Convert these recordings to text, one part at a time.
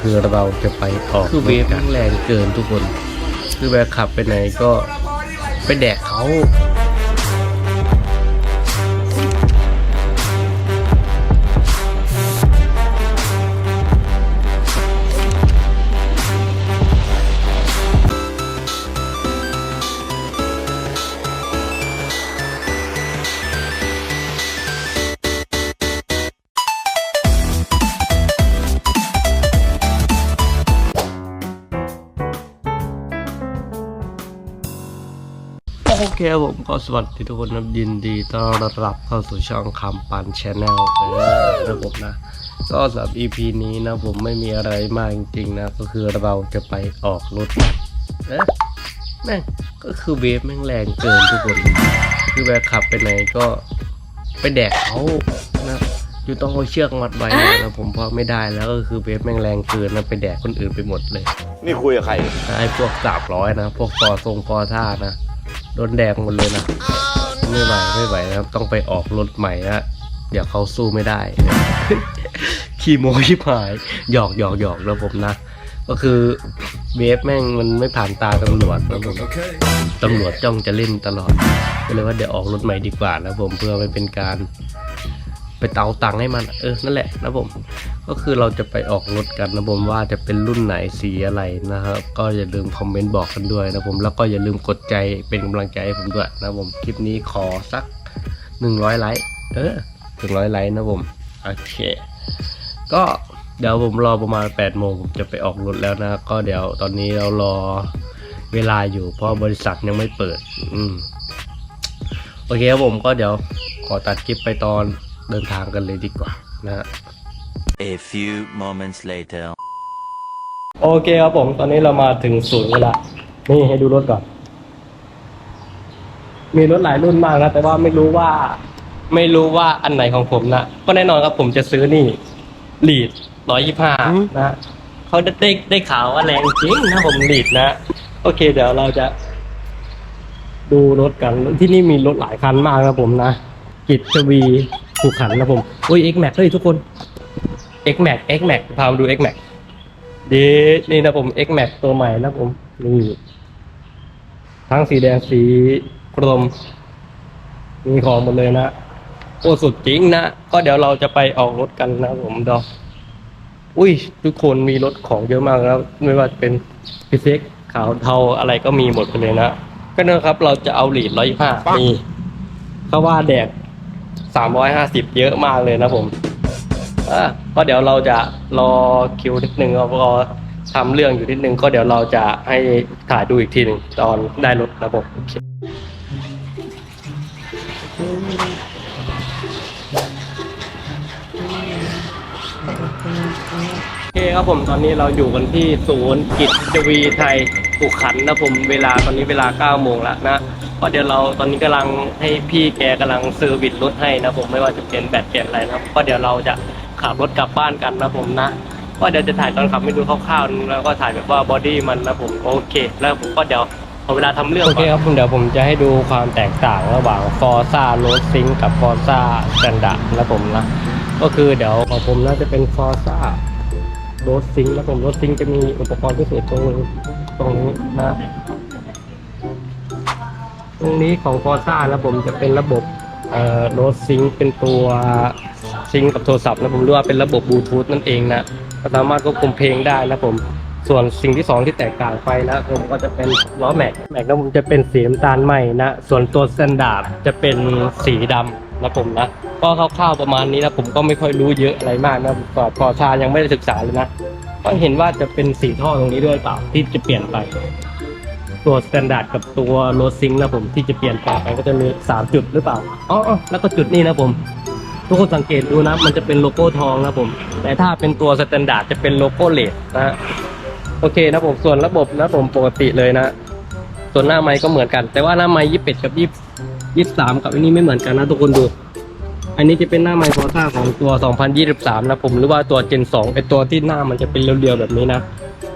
คือเราจะไปออกคือเวฟแรงเกินทุกคน คือแบบขับไปไหนก็ไปแดกเขา โอเคครับผมก็สวัสดีทุกคนนะยินดีต้อนรับเข้าสู่ช่องคำปันชาแนลนะผมนะ ก็สำหรับ EP นี้นะผมไม่มีอะไรมากจริงๆนะ ก็คือเราจะไปออกรถเอ๊ะแม่งก็คือเวฟแม่งแรงเกินทุกคน คือแบบขับไปไหนก็ไปแดกเขานะอยู่ต้องเอาเชือกมัดไว้นะผมเพราะไม่ได้แล้วก็คือเวฟแม่งแรงเกินนะไปแดกคนอื่นไปหมดเลย นี่คุยกับใครไอ้พวกสามร้อยนะ พวกฟอทรงฟอท่านะ โดนแดงหมดเลยนะ ไม่ไหวไม่ไหวนะครับ ต้องไปออกรถใหม่นะเดี๋ยวเขาสู้ไม่ได้ขี่โมชิบหายหยอกหยอกหยอกแล้วผมนะ ก็คือเวฟแม่งมันไม่ผ่านตาตำรวจนะผมตำรวจจ้องจะเล่นตลอดก็เลยว่าเดี๋ยวออกรถใหม่ดีกว่านะผมเพื่อไม่เป็นการ ไปเตาตังค์ให้มัน เออนั่นแหละนะผม ก็คือเราจะไปออกรถกันนะผมว่าจะเป็นรุ่นไหนสีอะไรนะครับก็อย่าลืมคอมเมนต์บอกกันด้วยนะผมแล้วก็อย่าลืมกดใจเป็นกำลังใจให้ผมด้วยนะผมคลิปนี้ขอสักหนึ่งร้อยไลค์เออถึงร้อยไลค์นะผมโอเค ก็เดี๋ยวผมรอประมาณ8ปดโมงผมจะไปออกรถแล้วนะ ก็เดี๋ยวตอนนี้เรารอเวลาอยู่เพราะบริษัทยังไม่เปิด อืมโอเคครับผมก็เดี๋ยวขอตัดคลิปไปตอนเดินทางกันเลยดีกว่านะฮะ A few moments later. โอเคครับผม ตอนนี้เรามาถึงศูนย์แล้วละนี่ให้ดูรถก่อน มีรถหลายรุ่นมากนะ แต่ว่าไม่รู้ว่า ไม่รู้ว่าอันไหนของผมนะก็แน่นอนครับผมจะซื้อนี่ลีดร้อยยี่ห้านะเขาได้ได้ได้ข่าวว่าแรงจริงนะผมลีดนะ โอเค เดี๋ยวเราจะ ดูรถกัน ที่นี่มีรถหลายคันมากครับผมนะกิจวีผูขันนะผมอุ้ย X Max เฮ้ยทุกคน X Max X Max พามาดู X Max ดีนี่นะผม X Max ตัวใหม่นะผมนี่ทั้งสีแดงสีกรมมีของหมดเลยนะโอ้สุดจริงนะ ก็เดี๋ยวเราจะไปออกรถกันนะผมดอกอุ้ย ทุกคนมีรถของเยอะมากแล้ว ไม่ว่าจะเป็นพิเศษขาวเทาอะไรก็มีหมดไปเลยนะ ก็นะครับเราจะเอาหลีดร้อยห้านี่เขาว่าแดกสามร้อยห้าสิบเยอะมากเลยนะผม ก็เดี๋ยวเราจะรอคิวนิดนึงรอทำเรื่องอยู่นิดนึงก็เดี๋ยวเราจะให้ถ่ายดูอีกทีหนึ่งตอนได้รถระบบโอเคโอเคครับผมตอนนี้เราอยู่กันที่ศูนย์กิจวีไทยปุขันนะผมเวลาตอนนี้เวลา9โมงแล้วนะก็เดี๋ยวเราตอนนี้กำลังให้พี่แกกำลังเซอร์วิสรถให้นะผมไม่ว่าจะเป็นแบตเปลี่ยนอะไรนะครับก็เดี๋ยวเราจะ ขับรถกลับบ้านกันนะผมนะก็เดี๋ยวจะถ่ายตอนขับให้ดูคร่าวๆแล้วก็ถ่ายแบบว่าบอดี้มันนะผมโอเค แล้วผมก็เดี๋ยวพอเวลาทำเรื่องโอเคครับผมเดี๋ยวผมจะให้ดูความแตกต่างระหว่าง Forza Road Sync กับ Forza Standard นะผมนะก็คือเดี๋ยวของผมน่าจะเป็น Forza รถซิงค์แล้วผมรถซิงค์จะมีอุปกรณ์พิเศษตรงนี้ตรงนี้นะตรงนี้ของฟอร์ซ่าแล้วผมจะเป็นระบบ เอ่อรถซิงเป็นตัวซิงกับโทรศัพท์นะผมเรียกว่าเป็นระบบบลูทูธนั่นเองนะก็สามารถควบคุมเพลงได้นะผมส่วนสิ่งที่สองที่แตกต่างไปนะผมก็จะเป็นล้อแม็กแม็กนะผมจะเป็นสีน้ำตาลใหม่นะส่วนตัวสแตนดาร์ดจะเป็นสีดำนะผมนะก็คร่าวๆประมาณนี้นะผมก็ไม่ค่อยรู้เยอะอะไรมากนะก่อนพอชายังไม่ได้ศึกษาเลยนะก็เห็นว่าจะเป็นสีท่อตรงนี้ด้วยเปล่าที่จะเปลี่ยนไป ตัวสแตนดาร์ดกับตัวโรดซิงค์นะผมที่จะเปลี่ยนแปลงไปก็จะมี 3 จุดหรือเปล่าอ๋อๆแล้วก็จุดนี้นะผม ทุกคนสังเกตดูนะ มันจะเป็นโลโก้ทองนะผม แต่ถ้าเป็นตัวสแตนดาร์ดจะเป็นโลโก้เลดนะฮะโอเคนะผมส่วนระบบนะผมปกติเลยนะ ส่วนหน้าไม้ก็เหมือนกัน แต่ว่าหน้าไม้ยี่สิบกับยี่ยี่สามกับอันนี้ไม่เหมือนกันนะทุกคนดู อันนี้จะเป็นหน้าไมค์พอซ่าของตัว 2023 นะผมหรือว่าตัว Gen 2เป็นตัวที่หน้ามันจะเป็นเรียวๆแบบนี้นะ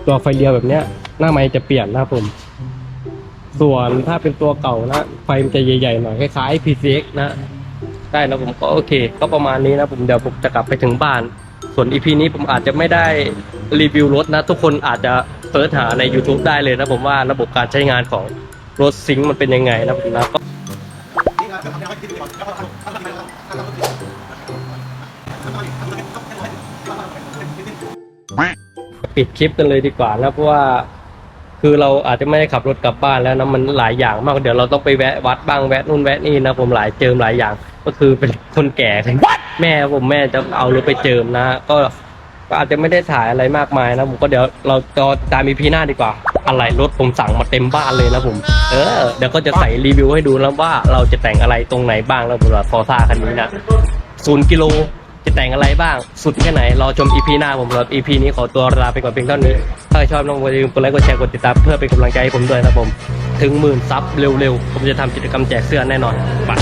ตัวไฟเรียวแบบเนี้ย หน้าไมค์จะเปลี่ยนนะผม ส่วนถ้าเป็นตัวเก่านะ ไฟมันจะใหญ่ๆหน่อยคล้ายๆ PCX นะ ได้แล้วผมก็โอเค ก็ประมาณนี้นะผมเดี๋ยวผมจะกลับไปถึงบ้าน ส่วน EP นี้ผมอาจจะไม่ได้รีวิวรถนะ ทุกคนอาจจะเสิร์ชหาใน YouTube ได้เลยนะผมว่าระบบการใช้งานของรถซิงค์มันเป็นยังไงนะผมนะก็ปิดคลิปกันเลยดีกว่านะเพราะว่า คือเราอาจจะไม่ได้ขับรถกลับบ้านแล้วนะมันหลายอย่างมากเดี๋ยวเราต้องไปแวะวัดบ้างแวะนู่นแวะนี่นะผมหลายเจิมหลายอย่าง ก็คือเป็นคนแก่แม่ผมแม่จะเอารถไปเจิมนะก็ก็อาจจะไม่ได้ถ่ายอะไรมากมายนะผมก็เดี๋ยวเราจะตามอีพีหน้าดีกว่า อะไรรถผมสั่งมาเต็มบ้านเลยนะผม เออเดี๋ยวก็จะใส่รีวิวให้ดูแล้วว่าเราจะแต่งอะไรตรงไหนบ้างแล้วผมว่าฟอร์ซ่าคันนี้นะศูนย์กิโลจะแต่งอะไรบ้างสุดแค่ไหนรอชมอีพีหน้าผมครับอีพีนี้ขอตัวลาไปก่อนเพียงเท่านี้ ชอบน้องอย่าลืมกดไลค์กดแชร์กดติดตามเพื่อเป็นกำลังใจให้ผมด้วยนะผม ถึงหมื่นซับเร็วๆ ผมจะทำกิจกรรมแจกเสื้อแน่นอนไป